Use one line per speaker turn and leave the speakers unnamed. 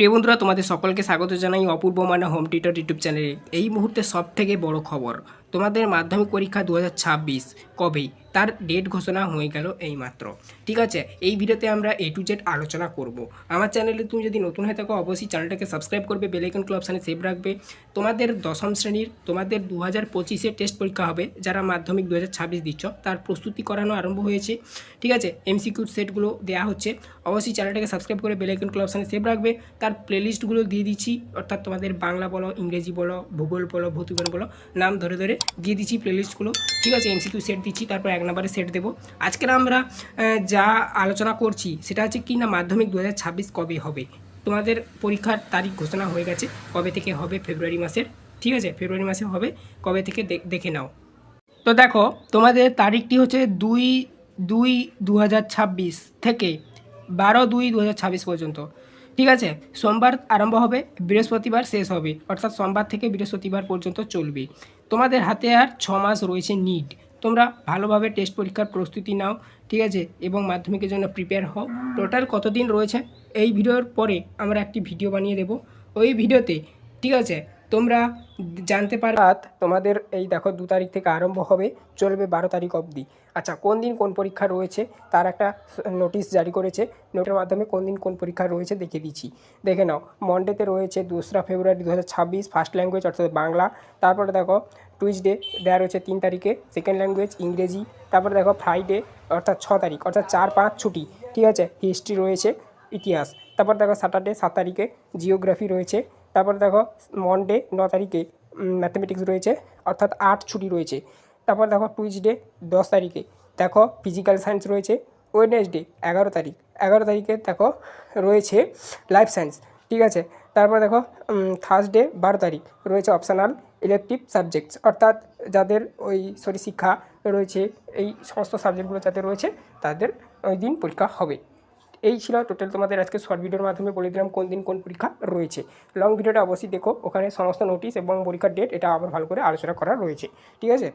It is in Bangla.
প্রিয় বন্ধুরা, তোমাদের সকলকে স্বাগত জানাই অপূর্ব মানা হোম টিউটর ইউটিউব চ্যানেলে। এই মুহূর্তে সব থেকে বড় খবর তোমাদের মাধ্যমিক পরীক্ষা দু হাজার ছাব্বিশ কবে? তার ডেট ঘোষণা হয়ে গেল এই মাত্র ঠিক আছে? এই ভিডিওতে আমরা এ টু জেড আলোচনা করব। আমার চ্যানেলে তুমি যদি নতুন হয়ে থাকো, অবশ্যই চ্যানেলটাকে সাবস্ক্রাইব করবে বেলাইকন ক্লাব সেভ রাখবে। তোমাদের দশম শ্রেণির, তোমাদের দু হাজার পঁচিশে টেস্ট পরীক্ষা হবে, যারা মাধ্যমিক দু হাজার ছাব্বিশ দিচ্ছ, তার প্রস্তুতি করানো আরম্ভ হয়েছে। ঠিক আছে? এমসিকিউ সেটগুলো দেওয়া হচ্ছে। অবশ্যই চ্যানেলটাকে সাবস্ক্রাইব করে বেলাইকন ক্লাব সেভ রাখবে। তার প্লেলিস্টগুলো দিয়ে দিচ্ছি, অর্থাৎ তোমাদের বাংলা বলো, ইংরেজি বলো, ভূগোল বলো ভৌতিকন বলো, নাম ধরে ধরে দিয়ে দিচ্ছি প্লেলিস্টগুলো ঠিক আছে এমসিকিউ সেট দিচ্ছি, তারপর এক নম্বরে সেট দেবো। আজকের আমরা যা আলোচনা করছি, সেটা হচ্ছে কি না মাধ্যমিক দু হাজার ছাব্বিশ কবে হবে? তোমাদের পরীক্ষার তারিখ ঘোষণা হয়ে গেছে, কবে থেকে হবে ফেব্রুয়ারি মাসের? ঠিক আছে, ফেব্রুয়ারি মাসে হবে, কবে থেকে দেখ- নাও। তো দেখো, তোমাদের তারিখটি হচ্ছে দুই দুই দু থেকে বারো দুই দু পর্যন্ত। ঠিক আছে? সোমবার আরম্ভ হবে, বৃহস্পতিবার শেষ হবে, অর্থাৎ সোমবার থেকে বৃহস্পতিবার পর্যন্ত চলবে। তোমাদের হাতে আর ছ মাস রয়েছে নিট তোমরা ভালোভাবে টেস্ট পরীক্ষার প্রস্তুতি নাও, ঠিক আছে? এবং মাধ্যমিকের জন্য প্রিপেয়ার হও। টোটাল কতদিন রয়েছে? এই ভিডিওর পরে আমরা একটি ভিডিও বানিয়ে দেব। ওই ভিডিওতে ঠিক আছে? তোমরা জানতে পার তোমাদের এই দেখো দু তারিখ থেকে আরম্ভ হবে, চলবে বারো তারিখ অবধি। আচ্ছা কোন দিন কোন পরীক্ষা রয়েছে? তার একটা নোটিশ জারি করেছে। নোটের মাধ্যমে কোন দিন কোন পরীক্ষা রয়েছে দেখে দিচ্ছি। দেখে নাও মন্ডেতে রয়েছে দোসরা ফেব্রুয়ারি দু হাজার ছাব্বিশ ফার্স্ট ল্যাঙ্গুয়েজ অর্থাৎ বাংলা। তারপরে দেখো টুইসডে দেওয়া রয়েছে তিন তারিখে সেকেন্ড ল্যাঙ্গুয়েজ ইংরেজি। তারপরে দেখো ফ্রাইডে অর্থাৎ ছ তারিখ, অর্থাৎ চার পাঁচ ছুটি। ঠিক আছে হিস্ট্রি রয়েছে, ইতিহাস। তারপর দেখো স্যাটারডে সাত তারিখে জিওগ্রাফি রয়েছে। তারপর দেখো মনডে ন তারিখে ম্যাথামেটিক্স রয়েছে, অর্থাৎ আর্ট ছুটি রয়েছে। তারপর দেখো টুইসডে দশ তারিখে। দেখো ফিজিক্যাল সায়েন্স রয়েছে ওয়েডনেসডে এগারো তারিখ। এগারো তারিখে দেখো রয়েছে লাইফ সায়েন্স ঠিক আছে? তারপর দেখো থার্সডে বারো তারিখ, রয়েছে অপশনাল ইলেকটিভ সাবজেক্টস অর্থাৎ যাদের ওই শিক্ষা রয়েছে, এই সমস্ত সাবজেক্টগুলো যাদের রয়েছে, তাদের ওই দিন পরীক্ষা হবে। এই ছিল টোটাল তোমাদের আজকে শর্ট ভিডিওর মাধ্যমে বলে দিলাম কোন দিন কোন পরীক্ষা রয়েছে। লং ভিডিওটা অবশ্যই দেখো, ওখানে সমস্ত নোটিশ এবং পরীক্ষার ডেট এটা আবার ভালো করে আলোচনা করা রয়েছে। ঠিক আছে?